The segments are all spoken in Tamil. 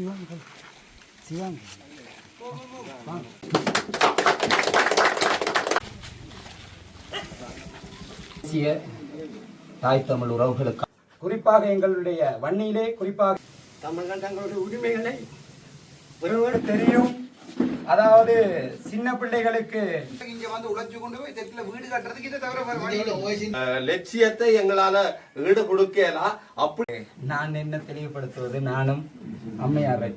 சிவாங்க சிவாங்க தேசிய தாய் தமிழ் உறவுகளுக்கு. குறிப்பாக எங்களுடைய வன்னியிலே குறிப்பாக தமிழர்கள் தங்களுடைய உரிமைகளை ஒருவர் தெரியும். அதாவது சின்ன பிள்ளைகளுக்கு இங்க வந்து உழைச்சு கொண்டு போய் தெற்குல வீடு கட்டுறதுக்கு இதை தவிர லட்சியத்தை எங்களால ஈடு கொடுக்கலாம் அப்படி நான் என்ன தெளிவுபடுத்துவது? நானும் அம்மையாரை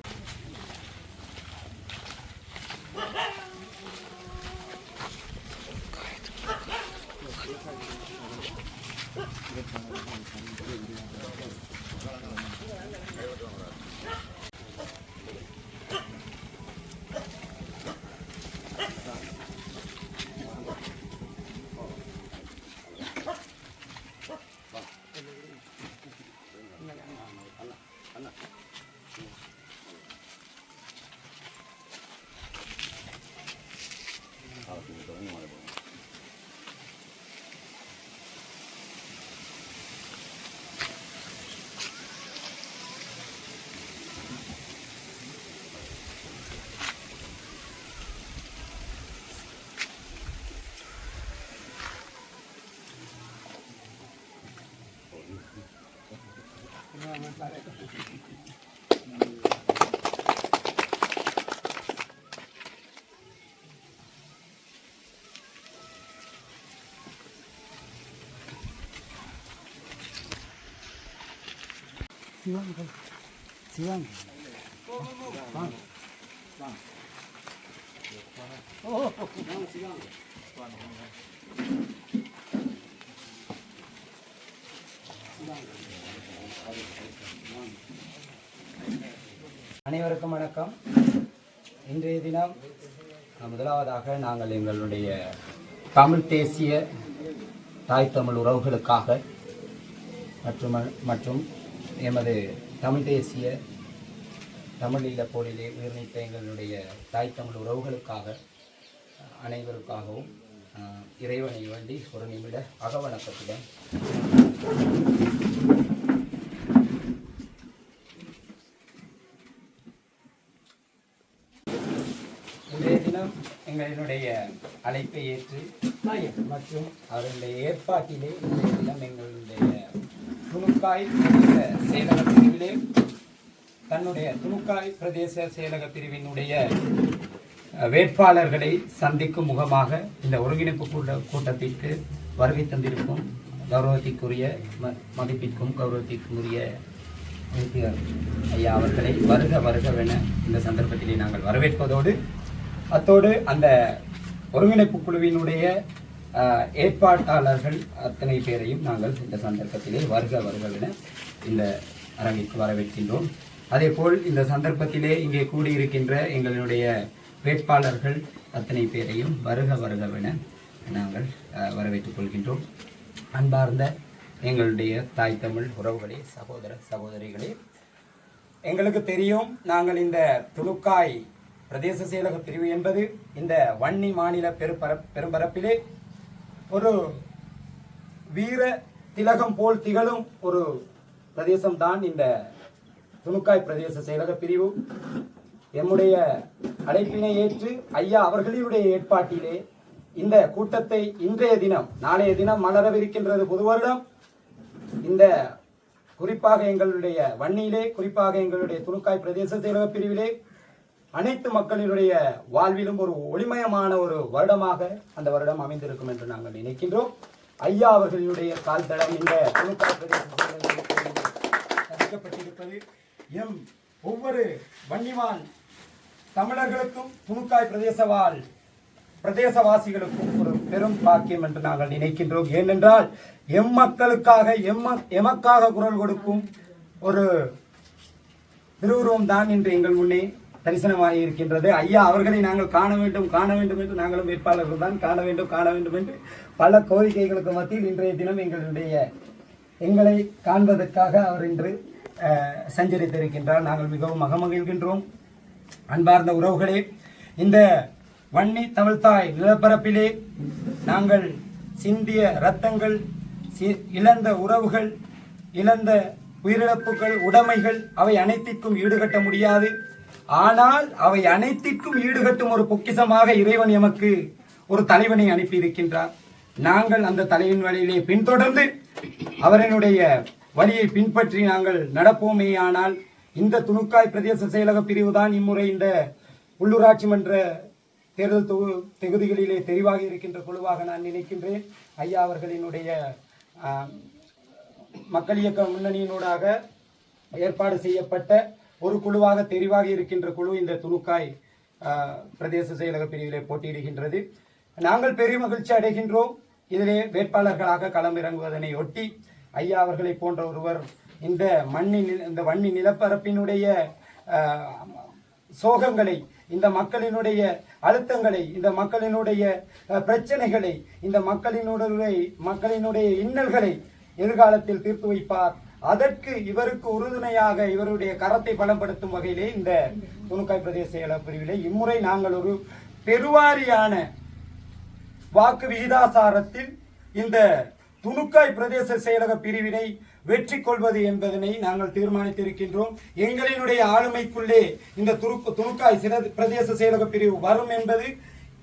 几万块？几万块？放，放。哦，不万块？几万？அனைவருக்கும் வணக்கம். இன்றைய தினம் முதலாவதாக நாங்கள் எங்களுடைய தமிழ் தேசிய தாய் தமிழ் உறவுகளுக்காக மற்றும் மற்றும் எமது தமிழ் தேசிய தமிழீழ போலிலே உயிர்நீத்த எங்களுடைய தாய் தமிழ் உறவுகளுக்காக அனைவருக்காகவும் இறைவனை வேண்டி ஒரு நிமிட அகவணக்கத்துடன் இன்றைய தினம் எங்களினுடைய அழைப்பை ஏற்று மற்றும் அவருடைய ஏற்பாட்டிலே இன்றைய தினம் எங்களுடைய துணுக்காய் பிரதேச செயலக பிரிவிலே தன்னுடைய துணுக்காய் பிரதேச செயலக பிரிவினுடைய வேட்பாளர்களை சந்திக்கும் முகமாக இந்த ஒருங்கிணைப்பு கூட்ட கூட்டத்திற்கு வருகை தந்திருக்கும் கௌரவத்திற்குரிய ம- மதிப்பிற்கும் கௌரவத்திற்குரிய ஐயா அவர்களை வருக வருகவென இந்த சந்தர்ப்பத்திலே நாங்கள் வரவேற்பதோடு அத்தோடு அந்த ஒருங்கிணைப்பு குழுவினுடைய ஏற்பாட்டாளர்கள் அத்தனை பேரையும் நாங்கள் இந்த சந்தர்ப்பத்திலே வருக வருகவென இந்த அரங்கிற்கு வரவேற்கின்றோம். அதேபோல் இந்த சந்தர்ப்பத்திலே இங்கே கூடியிருக்கின்ற எங்களுடைய வேட்பாளர்கள் அத்தனை பேரையும் வருக வருகவென நாங்கள் வரவேற்றுக் கொள்கின்றோம். அன்பார்ந்த எங்களுடைய தாய் தமிழ் உறவுகளே சகோதர சகோதரிகளே எங்களுக்கு தெரியும் நாங்கள் இந்த துணுக்காய் பிரதேச செயலக பிரிவு என்பது இந்த வன்னி மாநில பெரும்பர பெரும்பரப்பிலே ஒரு வீர திலகம் போல் திகழும் ஒரு பிரதேசம்தான் இந்த துணுக்காய் பிரதேச செயலக பிரிவு. எம்முடைய அழைப்பினை ஏற்று ஐயா அவர்களினுடைய ஏற்பாட்டிலே இந்த கூட்டத்தை இன்றைய தினம் நாளைய தினம் மலரவிருக்கின்றது புது வருடம். இந்த குறிப்பாக எங்களுடைய வன்னியிலே குறிப்பாக எங்களுடைய துணுக்காய் பிரதேச செயலக பிரிவிலே அனைத்து மக்களினுடைய வாழ்விலும் ஒரு ஒளிமயமான ஒரு வருடமாக அந்த வருடம் அமைந்திருக்கும் என்று நாங்கள் நினைக்கின்றோம். ஐயா அவர்களுடைய கால் தடம் இந்த துணுக்காய் பிரதேச பதிக்கப்பட்டிருப்பது எம் ஒவ்வொரு வன்னிவான் தமிழர்களுக்கும் துணுக்காய் பிரதேசவாழ் பிரதேசவாசிகளுக்கும் ஒரு பெரும் பாக்கியம் என்று நாங்கள் நினைக்கின்றோம். ஏனென்றால் எம் மக்களுக்காக எம்ம எமக்காக குரல் கொடுக்கும் ஒரு திருவுருவம் தான் இன்று எங்கள் முன்னே தரிசனமாகி இருக்கின்றது. ஐயா அவர்களை நாங்கள் காண வேண்டும் காண வேண்டும் என்று நாங்களும் வேட்பாளர்கள் தான். காண வேண்டும் காண வேண்டும் என்று பல கோரிக்கைகளுக்கு மத்தியில் இன்றைய தினம் எங்களுடைய எங்களை காண்பதற்காக அவர் இன்று சஞ்சரித்திருக்கின்றார். நாங்கள் மிகவும் மகமகிழ்கின்றோம். அன்பார்ந்த உறவுகளே இந்த வன்னி தமிழ்தாய் நிலப்பரப்பிலே நாங்கள் சிந்திய ரத்தங்கள் சி- இழந்த உறவுகள் இழந்த உயிரிழப்புகள் உடைமைகள் அவை அனைத்திற்கும் ஈடுகட்ட முடியாது. ஆனால் அவை அனைத்திற்கும் ஈடுகட்டும் ஒரு பொக்கிஷமாக இறைவன் எமக்கு ஒரு தலைவனை அனுப்பி இருக்கின்றார் நாங்கள் அந்த தலைவன் வழியிலே பின்தொடர்ந்து அவரினுடைய வழியை பின்பற்றி நாங்கள் நடப்போமேயானால் இந்த துணுக்காய் பிரதேச செயலக பிரிவுதான் இம்முறை இந்த உள்ளூராட்சி மன்ற தேர்தல் தொகு தொகுதிகளிலே தெரிவாக இருக்கின்ற குழுவாக நான் நினைக்கின்றேன். ஐயா அவர்களினுடைய மக்கள் இயக்க முன்னணியினூடாக ஏற்பாடு செய்யப்பட்ட ஒரு குழுவாக தெரிவாக இருக்கின்ற குழு இந்த துணுக்காய் பிரதேச செயலக பிரிவிலே போட்டியிடுகின்றது. நாங்கள் பெரிய மகிழ்ச்சி அடைகின்றோம். இதிலே வேட்பாளர்களாக களமிறங்குவதனை ஒட்டி ஐயா அவர்களை போன்ற ஒருவர் இந்த மண்ணின் இந்த வன்னி நிலப்பரப்பினுடைய சோகங்களை இந்த மக்களினுடைய அழுத்தங்களை இந்த மக்களினுடைய பிரச்சனைகளை இந்த மக்களினுடைய மக்களினுடைய இன்னல்களை எதிர்காலத்தில் தீர்த்து வைப்பார். அதற்கு இவருக்கு உறுதுணையாக இவருடைய கரத்தை பலப்படுத்தும் வகையிலே இந்த துணுக்காய் பிரதேச செயலக பிரிவிலே இம்முறை நாங்கள் ஒரு பெருவாரியான வாக்கு விகிதாசாரத்தில் இந்த துணுக்காய் பிரதேச செயலக பிரிவினை வெற்றி கொள்வது என்பதனை நாங்கள் தீர்மானித்திருக்கின்றோம். எங்களினுடைய ஆளுமைக்குள்ளே இந்த துருக்கு துணுக்காய் பிரதேச செயலக பிரிவு வரும் என்பது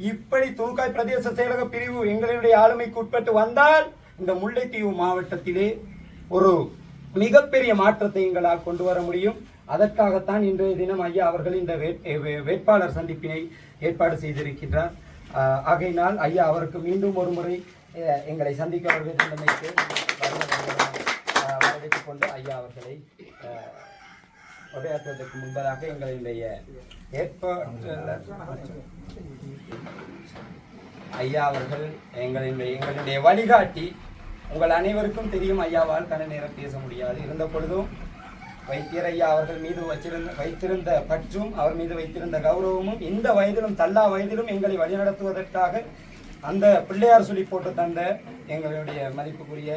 இப்படி துணுக்காய் பிரதேச செயலக பிரிவு எங்களுடைய ஆளுமைக்கு உட்பட்டு வந்தால் இந்த முல்லைத்தீவு மாவட்டத்திலே ஒரு மிகப்பெரிய மாற்றத்தை எங்களால் கொண்டு வர முடியும். அதற்காகத்தான் இன்றைய தினம் ஐயா அவர்கள் இந்த வேட்- வே- வேட்பாளர் சந்திப்பினை ஏற்பாடு செய்திருக்கின்றார். ஆகையினால் ஐயா அவருக்கு மீண்டும் ஒரு முறை எங்களை சந்திக்க வருவதற்கு வரவேற்றுக் கொண்டு ஐயா அவர்களை ஆஹ், உரையாற்றுவதற்கு முன்பதாக எங்களுடைய ஏற்பாட்டாளர் ஐயா அவர்கள் எங்களுடைய எங்களுடைய வழிகாட்டி உங்கள் அனைவருக்கும் தெரியும் ஐயாவால் கன நேரம் பேச முடியாது. இருந்த பொழுதும் வைத்தியர் ஐயா அவர்கள் மீது வச்சிருந்த வைத்திருந்த பற்றும் அவர் மீது வைத்திருந்த கௌரவமும் இந்த வயதிலும் தல்லா வயதிலும் எங்களை வழிநடத்துவதற்காக அந்த பிள்ளையார் சொல்லி போட்டு தந்த எங்களுடைய மதிப்புக்குரிய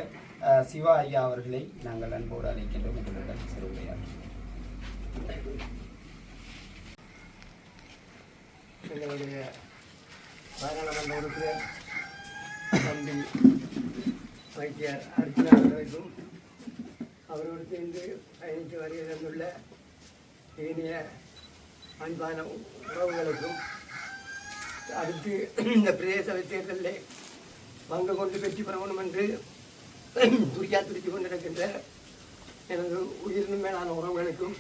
சிவா ஐயா அவர்களை நாங்கள் அன்போடு அழைக்கின்றோம். எங்களுடன் சிறுவையார் எங்களுடைய பாராளுமன்ற உறுப்பினர் தம்பி வைத்தியார் அர்ஜுனா அவர்களுக்கும் அவரோடு சேர்ந்து பயணித்து வருகிறதுள்ள ஏனைய அன்பான உறவுகளுக்கும் அடுத்து இந்த பிரதேச தேர்தலில் பங்கு கொண்டு வெற்றி பெறணும் என்று துரியா துடித்து கொண்டிருக்கின்ற எனது உயிரினும் மேலான உறவுகளுக்கும்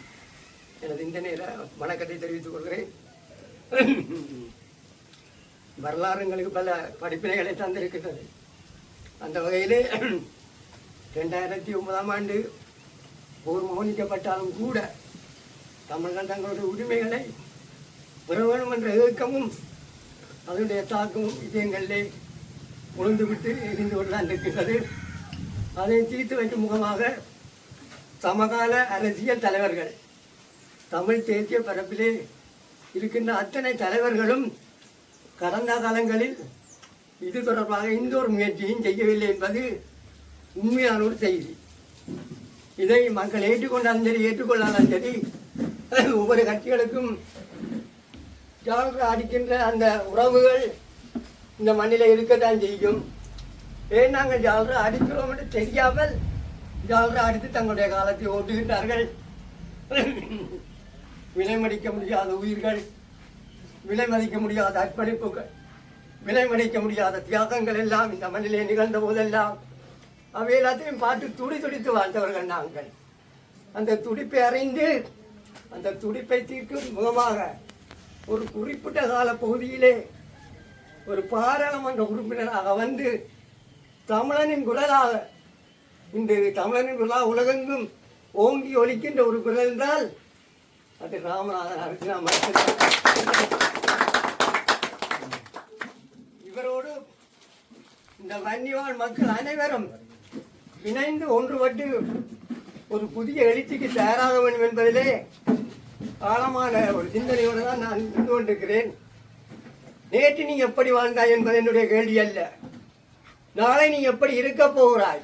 எனது இந்த நேர வணக்கத்தை தெரிவித்துக் கொள்கிறேன். வரலாறு எங்களுக்கு பல படிப்பினைகளை தந்திருக்கின்றது. அந்த வகையில் ரெண்டாயிரத்தி ஒன்பதாம் ஆண்டு போர் மௌனிக்கப்பட்டாலும் கூட தமிழர்கள் தங்களுடைய உரிமைகளை பெற வேண்டும் என்ற இயக்கமும் அதனுடைய தாக்கமும் இதயங்களிலே உழுந்துவிட்டு எரிந்து கொண்டுதான் இருக்கின்றது அதை தீர்த்து வைக்கும் முகமாக சமகால அரசியல் தலைவர்கள் தமிழ் தேசிய பரப்பிலே இருக்கின்ற அத்தனை தலைவர்களும் கடந்த காலங்களில் இது தொடர்பாக எந்த ஒரு முயற்சியும் செய்யவில்லை என்பது உண்மையான ஒரு செய்தி. இதை மக்கள் ஏற்றுக்கொண்டாலும் சரி ஏற்றுக்கொள்ளாலும் சரி ஒவ்வொரு கட்சிகளுக்கும் அடிக்கின்ற அந்த உறவுகள் இந்த மண்ணில் இருக்கத்தான் செய்யும். ஏன் நாங்கள் ஜால்ரா அடிக்கிறோம் என்று தெரியாமல் ஜால்ரா அடித்து தங்களுடைய காலத்தை ஓட்டுகின்றார்கள். விலை மதிக்க முடியாத உயிர்கள் விலை மதிக்க முடியாத அர்ப்பணிப்புகள். விலைமடைக்க முடியாத தியாகங்கள் எல்லாம் இந்த மண்ணிலே நிகழ்ந்த போதெல்லாம் அவை எல்லாத்தையும் பார்த்து துடி துடித்து வாழ்ந்தவர்கள் நாங்கள். அந்த துடிப்பை அறிந்து அந்த துடிப்பை தீர்க்கும் முகமாக ஒரு குறிப்பிட்ட கால பகுதியிலே ஒரு பாராளுமன்ற உறுப்பினராக வந்து தமிழனின் குரலாக இன்று தமிழனின் குரலாக உலகெங்கும் ஓங்கி ஒலிக்கின்ற ஒரு குரல் என்றால் அது ராமநாதன் அர்ஜுனா மறுத்து இந்த வன்னிவாழ் மக்கள் அனைவரும் இணைந்து ஒன்றுபட்டு ஒரு புதிய எழுச்சிக்கு தயாராக வேண்டும் என்பதிலே ஆழமான ஒரு சிந்தனையோடு தான் நான் நின்று கொண்டிருக்கிறேன். நேற்று நீ எப்படி வாழ்ந்தாய் என்பது என்னுடைய கேள்வி அல்ல. நாளை நீ எப்படி இருக்க போகிறாய்?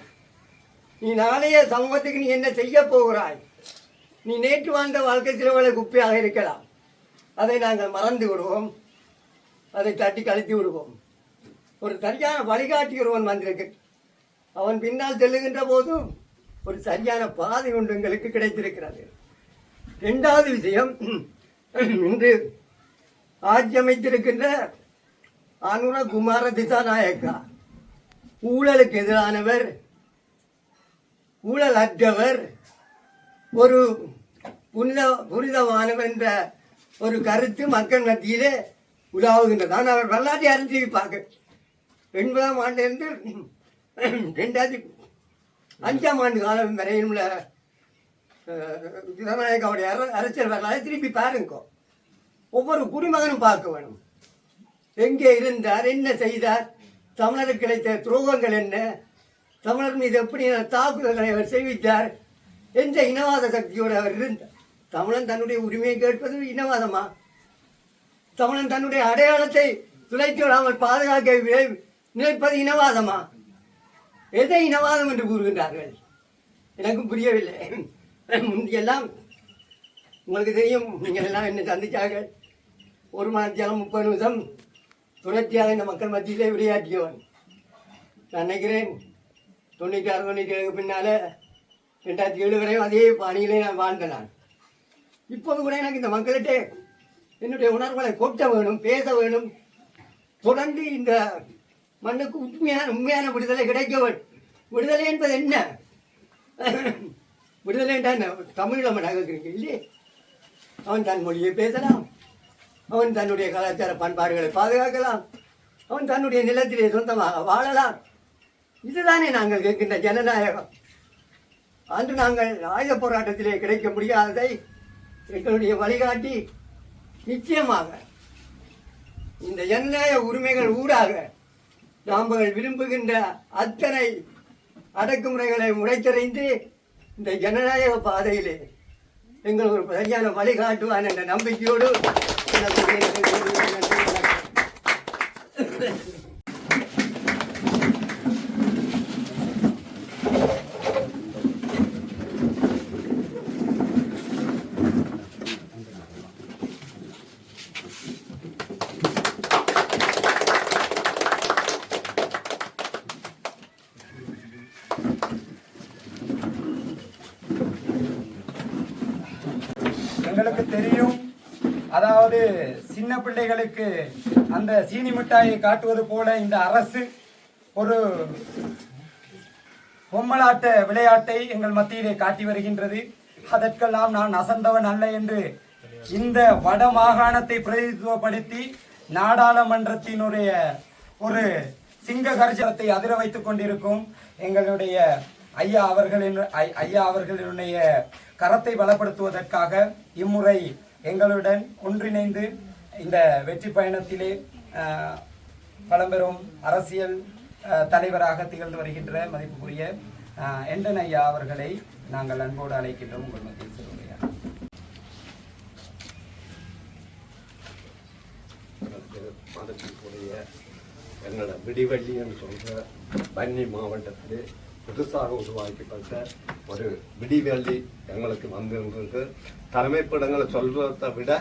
நீ நாளைய சமூகத்துக்கு நீ என்ன செய்ய போகிறாய்? நீ நேற்று வாழ்ந்த வாழ்க்கை சிலவளை குப்பையாக இருக்கலாம். அதை நாங்கள் மறந்து விடுவோம் அதை தட்டி கழித்து விடுவோம். ஒரு சரியான வழிகாட்டி ஒருவன் வந்திருக்கு. அவன் பின்னால் செல்லுகின்ற போதும் ஒரு சரியான பாதை ஒன்று எங்களுக்கு கிடைத்திருக்கிறது. இரண்டாவது விஷயம் இன்று ஆட்சி அமைத்திருக்கின்ற அனுர குமார திசாநாயக்கா. ஊழலுக்கு எதிரானவர் ஊழல் அற்றவர் ஒரு புனித புனிதமானவர் என்ற ஒரு கருத்து மக்கள் மத்தியிலே உலாவுகின்றது ஆனால் அவர் வரலாற்றை பார்க்க எண்பதாம் ஆண்டிலிருந்து ரெண்டாயிரத்தி அஞ்சாம் ஆண்டு காலம் வரையும் உள்ள ஜனநாயகாவுடைய அரசியல் வரலாறு திருப்பி பாருங்க. ஒவ்வொரு குடிமகனும் பார்க்க வேணும். எங்கே இருந்தார் என்ன செய்தார் தமிழருக்கு கிடைத்த துரோகங்கள் என்ன தமிழர் மீது எப்படி தாக்குதல்களை அவர் செய்வித்தார் எந்த இனவாத சக்தியோடு அவர் இருந்தார். தமிழன் தன்னுடைய உரிமையை கேட்பது இனவாதமா? தமிழன் தன்னுடைய அடையாளத்தை துளைத்து விடாமல் பாதுகாக்க நினைப்பது இனவாதமா? எதை இனவாதம் என்று கூறுகின்றார்கள்? எனக்கும் புரியவில்லை. முந்தியெல்லாம் உங்களுக்கு தெரியும் நீங்கள் எல்லாம் என்ன சந்தித்தார்கள். ஒரு மாதத்தியாலும் முப்பது நிமிஷம் தொடர்ச்சியாக இந்த மக்கள் மத்தியிலே விளையாட்டியவன் நான் நினைக்கிறேன் தொண்ணூற்றி ஆறு தொண்ணூற்றி ஏழுக்கு பின்னால் ரெண்டாயிரத்தி ஏழு வரையும் அதே பணியிலே நான் வாழ்ந்தேன் நான் இப்போது கூட எனக்கு இந்த மக்கள்கிட்ட என்னுடைய உணர்வுகளை கொட்ட வேணும் பேச வேணும். தொடர்ந்து இந்த மண்ணுக்கு உண்மையான உண்மையான விடுதலை கிடைக்கவன் விடுதலை என்பது என்ன? விடுதலை என்றால் என்ன? தமிழ் நம்ம இல்லையே. அவன் தன் மொழியை பேசலாம். அவன் தன்னுடைய கலாச்சார பண்பாடுகளை பாதுகாக்கலாம். அவன் தன்னுடைய நிலத்திலே சொந்தமாக வாழலாம். இதுதானே நாங்கள் கேட்கின்ற ஜனநாயகம். அன்று நாங்கள் ஆயுத போராட்டத்திலே கிடைக்க முடியாததை எங்களுடைய வழிகாட்டி நிச்சயமாக இந்த ஜனநாயக உரிமைகள் ஊடாக நாங்கள் விரும்புகின்ற அத்தனை அடக்குமுறைகளை முறைத்தறிந்து இந்த ஜனநாயக பாதையிலே எங்கள் ஒரு சரியான வழிகாட்டுவான் என்ற நம்பிக்கையோடு எனக்கு நன்றி, நன்றி, வணக்கம். எங்களுக்கு தெரியும் அதாவது சின்ன பிள்ளைகளுக்கு அந்த சீனி மிட்டாயை காட்டுவது போல இந்த அரசு ஒரு பொம்மலாட்ட விளையாட்டை எங்கள் மத்தியிலே காட்டி வருகின்றது. அதற்கெல்லாம் நான் அசந்தவன் அல்ல என்று இந்த வட மாகாணத்தை பிரதிநிதித்துவப்படுத்தி நாடாளுமன்றத்தினுடைய ஒரு சிங்க கர்ஜனத்தை அதிர வைத்துக் கொண்டிருக்கும் எங்களுடைய ஐயா அவர்களின் ஐயா அவர்களினுடைய கரத்தை பலப்படுத்துவதற்காக இம்முறை எங்களுடன் ஒன்றிணைந்து இந்த வெற்றி பயணத்திலே பழம்பெரும் அரசியல் தலைவராக திகழ்ந்து வருகின்ற மதிப்புக்குரிய எண்டன் ஐயா அவர்களை நாங்கள் அன்போடு அழைக்கின்றோம். உங்கள் மத்தியில் சிறுவையா மதத்திற்குரிய என்னோட விடிவள்ளி என்று சொல்கிற பன்னி மாவட்டத்திலே புதுசாக உருவாக்கப்பட்ட ஒரு விடிவள்ளி எங்களுக்கு வந்திருந்தது. தலைமைப்பிடங்களை சொல்றதை விட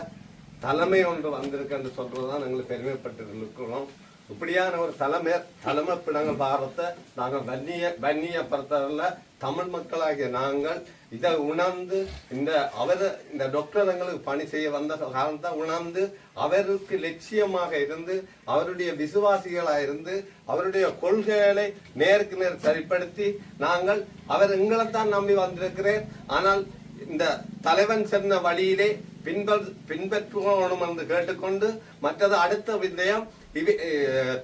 தலைமை ஒன்று வந்திருக்கு என்று சொல்றதுதான் எங்களுக்கு பெருமைப்பட்டு இருக்கிறோம் இப்படியான ஒரு தலைமை தலைமைப்பிடங்கள் பாரத்தை நாங்கள் வன்னிய வன்னியப்படுத்தல தமிழ் மக்களாகிய நாங்கள் இதை உணர்ந்து இந்த அவர் இந்த டாக்டர் எங்களுக்கு பணி செய்ய வந்த காரணத்தை உணர்ந்து அவருக்கு லட்சியமாக இருந்து அவருடைய விசுவாசிகளாக இருந்து அவருடைய கொள்கைகளை நேருக்கு நேர் சரிப்படுத்தி நாங்கள் அவர் எங்களைத்தான் நம்பி வந்திருக்கிறேன். ஆனால் இந்த தலைவன் சொன்ன வழியிலே பின்பற் பின்பற்றுவோம் என்று கேட்டுக்கொண்டு மற்றது அடுத்த விந்தயம்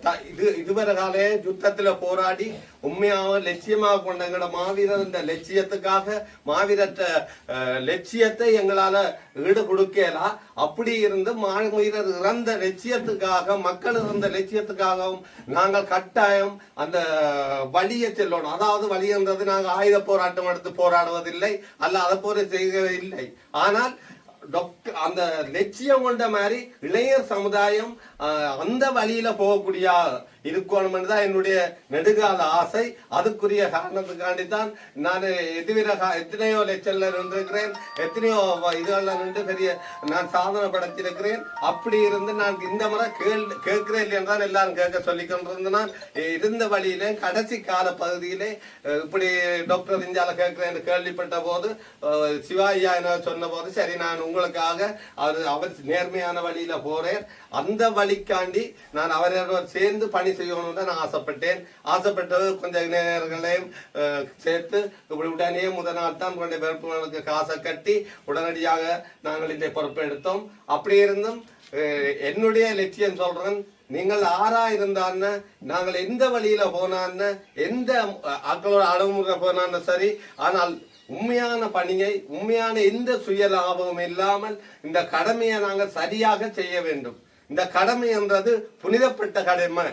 த- இது இதுவரை காலே யுத்தத்துல போராடி உண்மையாக லட்சியமாக கொண்ட எங்களோட மாவீரர் இந்த லட்சியத்துக்காக மாவீரற்ற லட்சியத்தை எங்களால ஈடு கொடுக்கலா. அப்படி இருந்து மாவீரர் இறந்த லட்சியத்துக்காக மக்கள் இறந்த லட்சியத்துக்காகவும் நாங்கள் கட்டாயம் அந்த வழியை செல்லணும். அதாவது வழி என்றது நாங்கள் ஆயுத போராட்டம் எடுத்து போராடுவதில்லை அல்ல அதை போல செய்வதில்லை ஆனால் டாக்டர் அந்த லட்சியம் கொண்ட மாதிரி இளைஞர் சமுதாயம் அந்த வழியில போகக்கூடிய இருக்கணும் தான் என்னுடைய நெடுகால ஆசை. அதுக்குரிய காரணத்துக்காண்டி தான் நான் எதிர எத்தனையோ லட்சம்ல நின்றிருக்கிறேன். எத்தனையோ இதுகள்ல நின்று பெரிய நான் சாதனை படைத்திருக்கிறேன். அப்படி இருந்து நான் இந்த முறை கேள் கேட்கிறேன் இல்லைன்னு தான் எல்லாரும் கேட்க சொல்லி கொண்டிருந்தேன் இருந்த வழியிலே கடைசி கால பகுதியிலே இப்படி டாக்டர் இந்தியால கேட்கிறேன் கேள்விப்பட்ட போது சிவாயா என்ன சொன்ன போது சரி நான் உங்களுக்காக அவர் அவர் நேர்மையான வழியில போறேன். அந்த வழிக்காண்டி நான் அவரோட சேர்ந்து பணி செய்யணும்னு தான் நான் ஆசைப்பட்டேன். ஆசைப்பட்டது கொஞ்சம் இளைஞர்களையும் சேர்த்து இப்படி உடனே முதல் நாள் தான் கொண்ட வேட்புமனுக்கு காசை கட்டி உடனடியாக நாங்கள் இதை பொறுப்பெடுத்தோம் அப்படி இருந்தும் என்னுடைய லட்சியம் சொல்றேன் நீங்கள் ஆறா இருந்தான்னு நாங்கள் எந்த வழியில போனான்னு எந்த ஆக்களோட அடமுறை போனான்னு சரி ஆனால் உண்மையான பணியை உண்மையான எந்த சுய லாபமும் இல்லாமல் இந்த கடமையை நாங்கள் சரியாக செய்ய வேண்டும். இந்த கடமை என்றது புனிதப்பட்ட கடமை.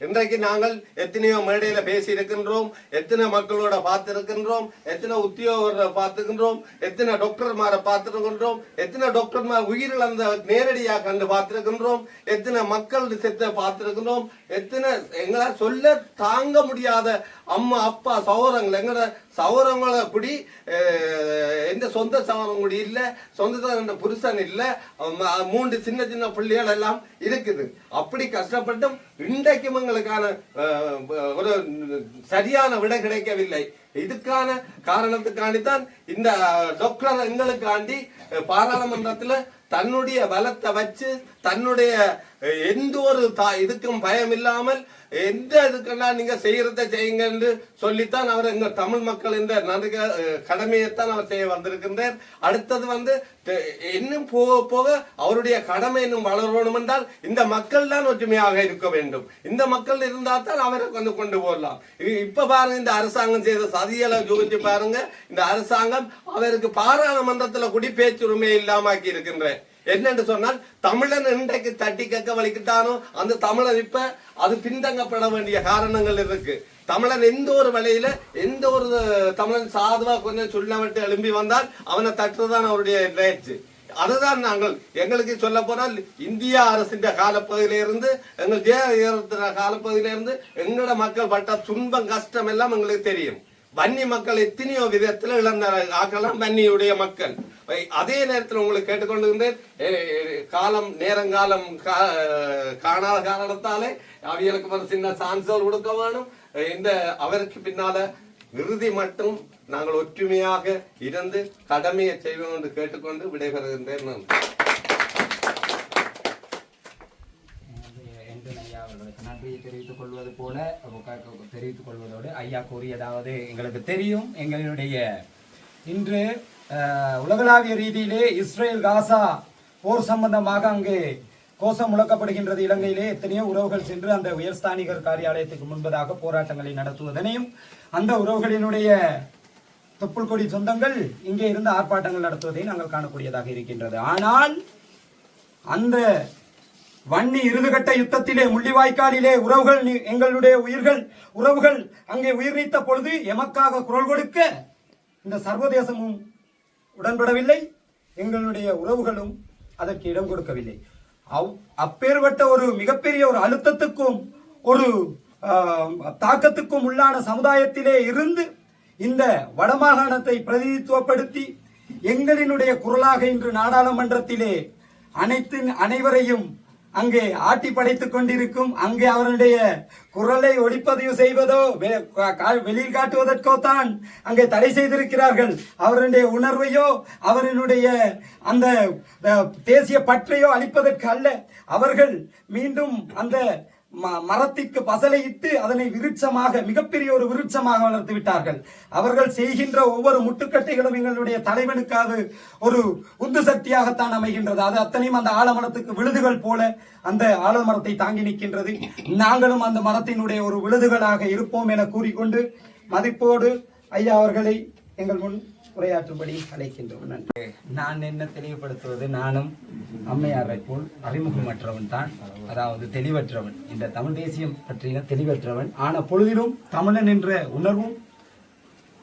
இன்றைக்கு நாங்கள் எத்தனையோ மேடையில பேசி இருக்கின்றோம் எத்தனை மக்களோட பார்த்திருக்கின்றோம் எத்தனை உத்தியோகரை பார்த்துக்கின்றோம் எத்தனை டாக்டர்மாரை பார்த்துருக்கின்றோம் எத்தனை டாக்டர்மார் உயிரிழந்த நேரடியாக கண்டு பார்த்திருக்கின்றோம் எத்தனை மக்கள் செத்த பார்த்திருக்கின்றோம் எத்தனை எங்களால் சொல்ல தாங்க முடியாத அம்மா அப்பா சகோதரங்கள் எங்களோட சௌரங்களை குடி எந்த சொந்த சவரம் குடி இல்லை சொந்த புருஷன் இல்லை மூன்று சின்ன சின்ன பிள்ளைகள் எல்லாம் இருக்குது. அப்படி கஷ்டப்பட்டும் இன்றைக்கும் எங்களுக்கான ஒரு சரியான விடை கிடைக்கவில்லை. இதுக்கான காரணத்துக்காண்டித்தான் இந்த டாக்டர் எங்களுக்காண்டி பாராளுமன்றத்தில் தன்னுடைய பலத்தை வச்சு தன்னுடைய எந்த ஒரு தா இதுக்கும் பயம் இல்லாமல் எந்த இதுக்குன்னா நீங்க செய்யறத செய்யுங்க என்று சொல்லித்தான் அவர் எங்க தமிழ் மக்கள் இந்த நன்றிக கடமையைத்தான் அவர் செய்ய வந்திருக்கின்றார். அடுத்தது வந்து இன்னும் போக போக அவருடைய கடமை இன்னும் வளரணும் என்றால் இந்த மக்கள் தான் ஒற்றுமையாக இருக்க வேண்டும். இந்த மக்கள் இருந்தால் தான் அவரை கொண்டு கொண்டு போகலாம் இப்ப பாருங்க இந்த அரசாங்கம் செய்த சதியலை யோசிச்சு பாருங்க. இந்த அரசாங்கம் அவருக்கு பாராளுமன்றத்தில் கூடி பேச்சுரிமை இல்லாமக்கி இருக்கின்றேன் என்னென்று சொன்னால் தமிழன் இன்றைக்கு தட்டி கக்க வலிக்கிட்டானோ அந்த தமிழன் இப்ப அது பின்தங்கப்பட வேண்டிய காரணங்கள் இருக்கு. தமிழன் எந்த ஒரு வழியில எந்த ஒரு தமிழன் சாதுவா கொஞ்சம் சொல்லவிட்டு எழும்பி வந்தால் அவனை தட்டுறதுதான் அவருடைய பேச்சு. அதுதான் நாங்கள். எங்களுக்கு சொல்ல போனால் இந்தியா அரசின் காலப்பகுதியில இருந்து எங்கள் ஜெய காலப்பகுதியில இருந்து எங்களோட மக்கள் பட்ட துன்பம் கஷ்டம் எல்லாம் எங்களுக்கு தெரியும். வன்னி மக்கள் எத்தனையோ விதத்துல இழந்த ஆக்கலாம் வன்னியுடைய மக்கள். அதே நேரத்தில் உங்களுக்கு கேட்டுக்கொண்டிருந்தேன் காலம் நேரங்காலம் கா- காணாத காரணத்தாலே அவியலுக்கு ஒரு சின்ன சான்சோல் கொடுக்க வேணும். இந்த அவருக்கு பின்னால இறுதி மட்டும் நாங்கள் ஒற்றுமையாக இருந்து கடமையை செய்வோம் என்று கேட்டுக்கொண்டு விடைபெறுகின்றேன். நன்றி என்று ஐயா அவர்களுக்கு நன்றியை தெரிவித்துக் கொள்வது போல தெரிவித்துக் கொள்வதோடு ஐயா கூறியதாவது எங்களுக்கு தெரியும் எங்களுடைய இன்று உலகளாவிய ரீதியிலே இஸ்ரேல் காசா போர் சம்பந்தமாக அங்கே கோஷம் முழக்கப்படுகின்றது. இலங்கையிலே எத்தனையோ உறவுகள் சென்று அந்த உயர்ஸ்தானிகர் காரியாலயத்துக்கு முன்பதாக போராட்டங்களை நடத்துவதனையும் அந்த உறவுகளினுடைய தொப்புள் கொடி சொந்தங்கள் இங்கே இருந்து ஆர்ப்பாட்டங்கள் நடத்துவதை நாங்கள் காணக்கூடியதாக இருக்கின்றது. ஆனால் அந்த வன்னி இறுதுகட்ட யுத்தத்திலே முள்ளிவாய்க்காலிலே உறவுகள் எங்களுடைய உயிர்கள் உறவுகள் அங்கே உயிர் நீத்த பொழுது எமக்காக குரல் கொடுக்க இந்த சர்வதேசமும் உடன்படவில்லை எங்களுடைய உறவுகளும் அதற்கு இடம் கொடுக்கவில்லை. அவ் அப்பேற்பட்ட ஒரு மிகப்பெரிய ஒரு அழுத்தத்துக்கும் ஒரு தாக்கத்துக்கும் உள்ளான சமுதாயத்திலே இருந்து இந்த வடமாகாணத்தை பிரதிநிதித்துவப்படுத்தி எங்களினுடைய குரலாக இன்று நாடாளுமன்றத்திலே அனைத்து அனைவரையும் அங்கே ஆட்டி படைத்துக் கொண்டிருக்கும் அங்கே அவருடைய குரலை ஒளிப்பதிவு செய்வதோ வெ- கா- வெளியில் காட்டுவதற்கோ தான் அங்கே தடை செய்திருக்கிறார்கள். அவருடைய உணர்வையோ அவரினுடைய அந்த தேசிய பற்றையோ அளிப்பதற்கு அல்ல. அவர்கள் மீண்டும் அந்த மரத்திற்கு பசலையிட்டு அதனை விருட்சமாக மிகப்பெரிய ஒரு விருட்சமாக வளர்த்து விட்டார்கள். அவர்கள் செய்கின்ற ஒவ்வொரு முட்டுக்கட்டைகளும் எங்களுடைய தலைவனுக்காக ஒரு உந்து சக்தியாகத்தான் அமைகின்றது. அது அத்தனையும் அந்த ஆலமரத்துக்கு விழுதுகள் போல அந்த ஆலமரத்தை தாங்கி நிற்கின்றது. நாங்களும் அந்த மரத்தினுடைய ஒரு விழுதுகளாக இருப்போம் என கூறிக்கொண்டு மதிப்போடு ஐயா அவர்களை எங்கள் முன் உரையாற்றும்படி அழைக்கின்றோம். நன்றி. நான் என்ன தெளிவுபடுத்துவது? நானும் அம்மையாரை போல் அறிமுகமற்றவன் தான். அதாவது தெளிவற்றவன். இந்த தமிழ் தேசியம் பற்றின தெளிவற்றவன். ஆன பொழுதிலும் தமிழன் என்ற உணர்வும்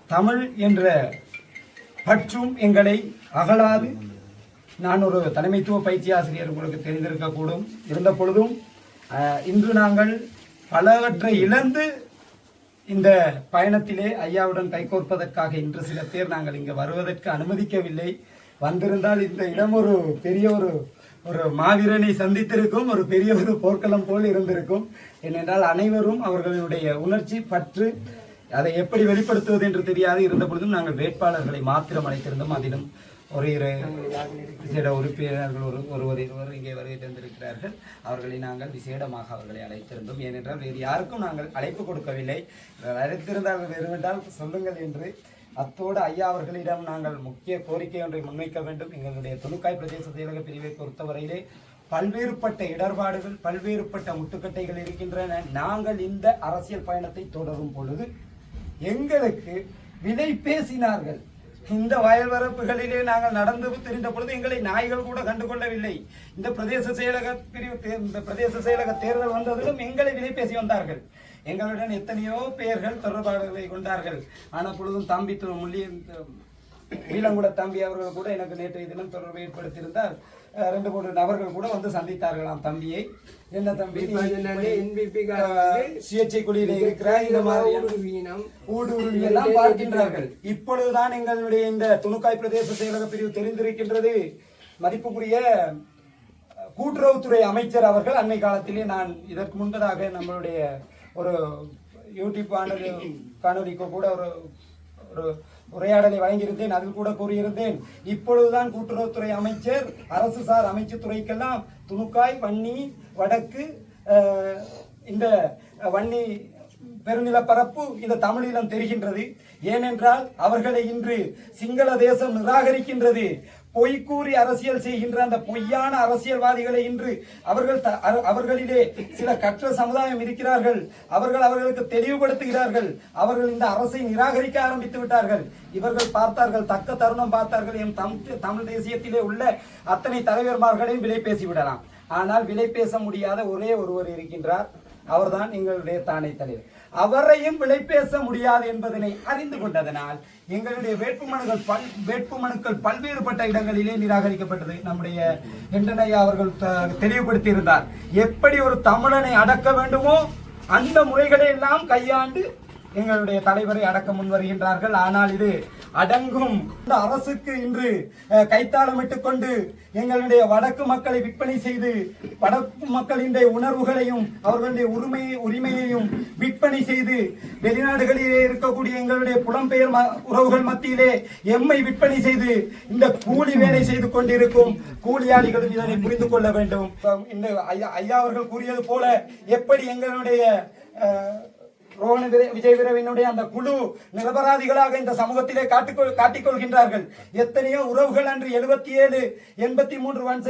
தமிழ் என்ற பற்றும் எங்களை அகலாது. நான் ஒரு தலைமைத்துவ பயிற்சி ஆசிரியர் உங்களுக்கு தெரிந்திருக்கக்கூடும். இருந்த பொழுதும் இன்று நாங்கள் பலவற்றை இழந்து இந்த பயணத்திலே ஐயாவுடன் கைகோர்ப்பதற்காக இன்று சில பேர் நாங்கள் இங்கு வருவதற்கு அனுமதிக்கவில்லை. வந்திருந்தால் இந்த இடம் ஒரு பெரிய ஒரு ஒரு மாவீரனை சந்தித்திருக்கும் ஒரு பெரிய ஒரு போர்க்களம் போல் இருந்திருக்கும். ஏனென்றால் அனைவரும் அவர்களுடைய உணர்ச்சி பற்று அதை எப்படி வெளிப்படுத்துவது என்று தெரியாது. இருந்த பொழுதும் நாங்கள் வேட்பாளர்களை மாத்திரம் அழைத்திருந்தோம். அதிலும் ஒரு இரு விசேட உறுப்பினர்கள் ஒரு ஒருவர் இருவர் இங்கே வருகை தந்திருக்கிறார்கள். அவர்களை நாங்கள் விசேடமாக அவர்களை அழைத்திருந்தோம். ஏனென்றால் வேறு யாருக்கும் நாங்கள் அழைப்பு கொடுக்கவில்லை. அழைத்திருந்தால் வேறுவென்றால் சொல்லுங்கள் என்று அத்தோடு ஐயா அவர்களிடம் நாங்கள் முக்கிய கோரிக்கை ஒன்றை முன்வைக்க வேண்டும். எங்களுடைய துணுக்காய் பிரதேச செயலக பிரிவை பொறுத்தவரையிலே பல்வேறுபட்ட இடர்பாடுகள் பல்வேறுபட்ட முட்டுக்கட்டைகள் இருக்கின்றன. நாங்கள் இந்த அரசியல் பயணத்தை தொடரும் பொழுது எங்களுக்கு விலை பேசினார்கள். இந்த வயல்வரப்புகளிலே நாங்கள் நடந்து தெரிந்த பொழுது எங்களை நாய்கள் கூட கண்டுகொள்ளவில்லை இந்த பிரதேச செயலக பிரிவு இந்த பிரதேச செயலக தேர்தல் வந்ததிலும் எங்களை விலை பேசி வந்தார்கள் எங்களுடன் எத்தனையோ பெயர்கள் தொடர்பாளர்களை கொண்டார்கள் ஆனால் பொழுதும் தம்பி து- முள்ளி ஈழங்குட தம்பி அவர்கள் கூட எனக்கு நேற்றைய தினம் தொடர்பு ஏற்படுத்தியிருந்தால் ரெண்டு மூன்று நபர்கள் கூட வந்து சந்தித்தார்களாம் தம்பியை. என்ன தம்பி? சிஎச்ஐ குடியில இருக்கிற இந்த மாதிரி ஊடுருவி எல்லாம் பார்க்கின்றார்கள். இப்பொழுதுதான் எங்களுடைய இந்த துணுக்காய் பிரதேச செயலக பிரிவு தெரிந்திருக்கின்றது. மதிப்புக்குரிய கூட்டுறவுத்துறை அமைச்சர் அவர்கள் அன்னை காலத்திலே நான் இதற்கு முன்பதாக நம்மளுடைய ஒரு யூடியூப் காணொலி காணொலிக்கு கூட ஒரு ஒரு உரையாடலை வழங்கியிருந்தேன் அதில் கூட கூறியிருந்தேன். இப்பொழுதுதான் கூட்டுறவுத்துறை அமைச்சர் அரசு சார் அமைச்சு துறைக்கெல்லாம் துணுக்காய் வன்னி வடக்கு இந்த வன்னி பெருநிலப்பரப்பு இந்த தமிழீழம் தெரிகின்றது. ஏனென்றால் அவர்களை இன்று சிங்கள தேசம் நிராகரிக்கின்றது. பொய் கூறி அரசியல் செய்கின்ற அந்த பொய்யான அரசியல்வாதிகளை இன்று அவர்கள் த- அவர்களிலே சில கற்ற சமுதாயம் இருக்கிறார்கள். அவர்கள் அவர்களுக்கு தெளிவுபடுத்துகிறார்கள். அவர்கள் இந்த அரசை நிராகரிக்க ஆரம்பித்து விட்டார்கள். இவர்கள் பார்த்தார்கள் தக்க தருணம் பார்த்தார்கள். எம் தம் தமிழ் தேசியத்திலே உள்ள அத்தனை தலைவர்மார்களையும் விலை பேசிவிடலாம் ஆனால் விலை பேச முடியாத ஒரே ஒருவர் இருக்கின்றார். அவர்தான் எங்களுடைய தானே தலைவர். அவரையும் விலை பேச முடியாது என்பதனை அறிந்து கொண்டதனால் எங்களுடைய வேட்புமனுகள் பல் வேட்புமனுக்கள் பல்வேறுபட்ட இடங்களிலே நிராகரிக்கப்பட்டது நம்முடைய எண்டனையா அவர்கள் தெளிவுபடுத்தி இருந்தார் எப்படி ஒரு தமிழனை அடக்க வேண்டுமோ அந்த முறைகளை எல்லாம் கையாண்டு எங்களுடைய தலைவரை அடக்க முன் வருகின்றார்கள் ஆனால் இது அடங்கும். இந்த அரசுக்கு இன்று கைத்தாளமிட்டுக் கொண்டு எங்களுடைய வடக்கு மக்களை விற்பனை செய்து வடக்கு மக்களின் உணர்வுகளையும் அவர்களுடைய உரிமையை உரிமையையும் விற்பனை செய்து வெளிநாடுகளிலே இருக்கக்கூடிய எங்களுடைய புலம்பெயர் ம- உறவுகள் மத்தியிலே எம்மை விற்பனை செய்து இந்த கூலி வேலை செய்து கொண்டிருக்கும் கூலியாளிகளும் இதனை புரிந்து கொள்ள வேண்டும். இந்த ஐயா ஐயா அவர்கள் கூறியது போல எப்படி எங்களுடைய ரோஹன் விஜய் விரவினுடைய அந்த குழு நிரபராதிகளாக இந்த சமூகத்திலே காட்டிக்கொள் காட்டிக்கொள்கின்றார்கள். எத்தனையோ உறவுகள் அன்று எழுபத்தி ஏழு எண்பத்தி மூன்று வன்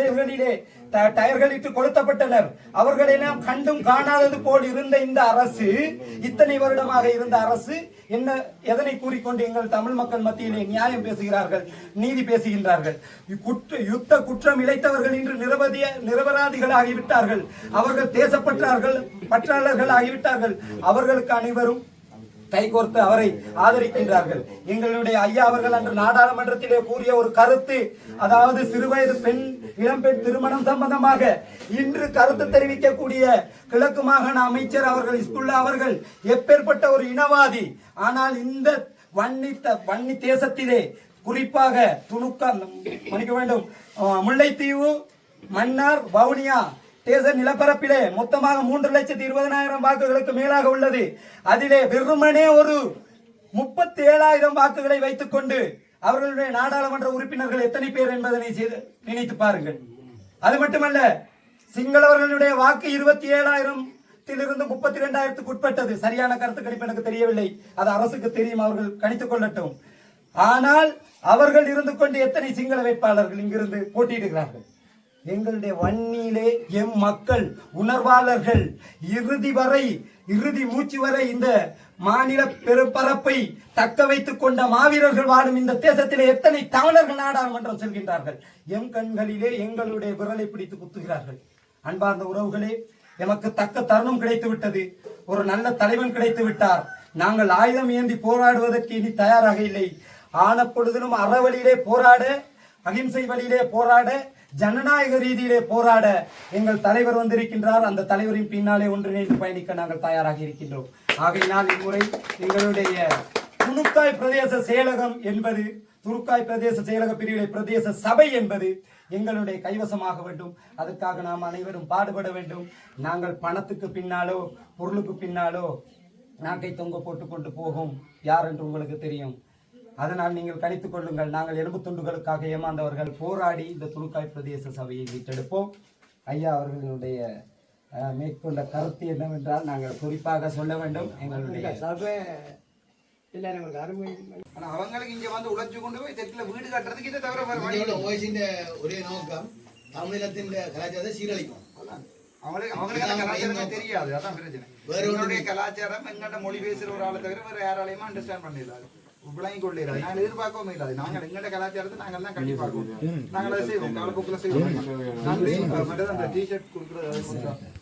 ட- டயர்களிட்டு கொளுத்தப்பட்டனர். அவர்களெல்லாம் கண்டும் காணாதது போல் இருந்த இந்த அரசு இத்தனை வருடமாக இருந்த அரசு என்ன எதனை கூறிக்கொண்டு எங்கள் தமிழ் மக்கள் மத்தியிலே நியாயம் பேசுகிறார்கள் நீதி பேசுகின்றார்கள்? குற்ற யுத்த குற்றம் இழைத்தவர்கள் இன்று நிரபதிய நிரபராதிகள் ஆகிவிட்டார்கள் அவர்கள் தேசப்பற்றார்கள் பற்றாளர்கள் ஆகிவிட்டார்கள் அவர்களுக்கு அனைவரும் கைகோர்த்து அவரை ஆதரிக்கின்றார்கள். எங்களுடைய ஐயா அவர்கள் அன்று நாடாளுமன்றத்திலே கூறிய ஒரு கருத்து அதாவது சிறுவயது பெண் இளம்பெண் திருமணம் சம்பந்தமாக இன்று கருத்து தெரிவிக்கக்கூடிய கிழக்கு மாகாண அமைச்சர் அவர்கள் இஸ்குல்லா அவர்கள் எப்பேற்பட்ட ஒரு இனவாதி. ஆனால் இந்த வன்னி வன்னி தேசத்திலே குறிப்பாக துணுக்கா மன்னிக்க வேண்டும் முல்லைத்தீவு மன்னார் வவுனியா தேச நிலப்பரப்பிலே மொத்தமாக மூன்று லட்சத்தி இருபதனாயிரம் வாக்குகளுக்கு மேலாக உள்ளது. அதிலே வெறுமனே ஒரு முப்பத்தி ஏழாயிரம் வாக்குகளை வைத்துக் கொண்டு அவர்களுடைய நாடாளுமன்ற உறுப்பினர்கள் எத்தனை பேர் என்பதனை செய்து நினைத்து பாருங்கள். அது மட்டுமல்ல சிங்களவர்களுடைய வாக்கு இருபத்தி ஏழாயிரம் இருந்து முப்பத்தி இரண்டாயிரத்துக்கு உட்பட்டது. சரியான கருத்து கணிப்பு எனக்கு தெரியவில்லை. அது அரசுக்கு தெரியும் அவர்கள் கணித்துக் கொள்ளட்டும். ஆனால் அவர்கள் இருந்து கொண்டு எத்தனை சிங்கள வேட்பாளர்கள் இங்கிருந்து போட்டியிடுகிறார்கள்? எங்களுடைய வன்னியிலே எம் மக்கள் உணர்வாளர்கள் இறுதி வரை இறுதி மூச்சு வரை இந்த மாநில பெருப்பரப்பை தக்க வைத்துக் கொண்ட மாவீரர்கள் வாழும் இந்த தேசத்திலே எத்தனை தமிழர்கள் நாடாளுமன்றம் செல்கின்றார்கள்? எம் கண்களிலே எங்களுடைய விரலை பிடித்து குத்துகிறார்கள். அன்பார்ந்த உறவுகளே எமக்கு தக்க தருணம் கிடைத்து விட்டது ஒரு நல்ல தலைவன் கிடைத்து விட்டார் நாங்கள் ஆயுதம் ஏந்தி போராடுவதற்கு இனி தயாராக இல்லை. ஆன பொழுதிலும் அறவழியிலே போராட அகிம்சை வழியிலே போராட ஜனநாயக ரீதியிலே போராட எங்கள் தலைவர் வந்திருக்கின்றார். அந்த தலைவரின் பின்னாலே ஒன்றிணைந்து பயணிக்க நாங்கள் தயாராக இருக்கின்றோம். ஆகையினால் இம்முறை எங்களுடைய துணுக்காய் பிரதேச செயலகம் என்பது துருக்காய் பிரதேச செயலக பிரிவினை பிரதேச சபை என்பது எங்களுடைய கைவசமாக வேண்டும். அதற்காக நாம் அனைவரும் பாடுபட வேண்டும். நாங்கள் பணத்துக்கு பின்னாலோ பொருளுக்கு பின்னாலோ நாக்கை தொங்க போட்டு கொண்டு போகும். யார் என்று உங்களுக்கு தெரியும்? அதனால் நீங்கள் கணித்துக் கொள்ளுங்கள். நாங்கள் எலும்பு துண்டுகளுக்காக ஏமாந்தவர்கள். போராடி இந்த துணுக்காய் பிரதேச சபையை மீட்டெடுப்போம். ஐயா அவர்களுடைய மேற்கொண்ட கருத்து என்னவென்றால் நாங்கள் குறிப்பாக சொல்ல வேண்டும். எங்களுடைய இல்லை எங்களுக்கு அருமை ஆனால் அவங்களுக்கு இங்கே வந்து உழைச்சி கொண்டு போய் தெற்கில் வீடு கட்டுறதுக்கு இதை தவிர வேறு ஓய்ஸின் ஒரே நோக்கம் தமிழகத்தின் கலாச்சாரத்தை சீரழிக்கும். அவங்களுக்கு அவங்களுக்கு கலாச்சாரமே தெரியாது. அதான் பிரச்சனை. எங்களுடைய கலாச்சாரம் எங்கள்கிட்ட மொழி பேசுகிற ஒரு ஆளை தவிர வேறு யாராலையுமே அண்டர்ஸ்டாண்ட் பண்ணிடலாம். விளங்கி கொள்ளாது நாங்கள் எதிர்பார்க்கவும் இல்லாது நாங்கள் எங்கள்ட கலாச்சாரத்தை நாங்கள் தான் கண்டிப்பாக்குவோம் நாங்கள் அதை செய்வோம். செய்வோம். நாங்கள் அந்த டிஷர்ட் கொடுக்குறது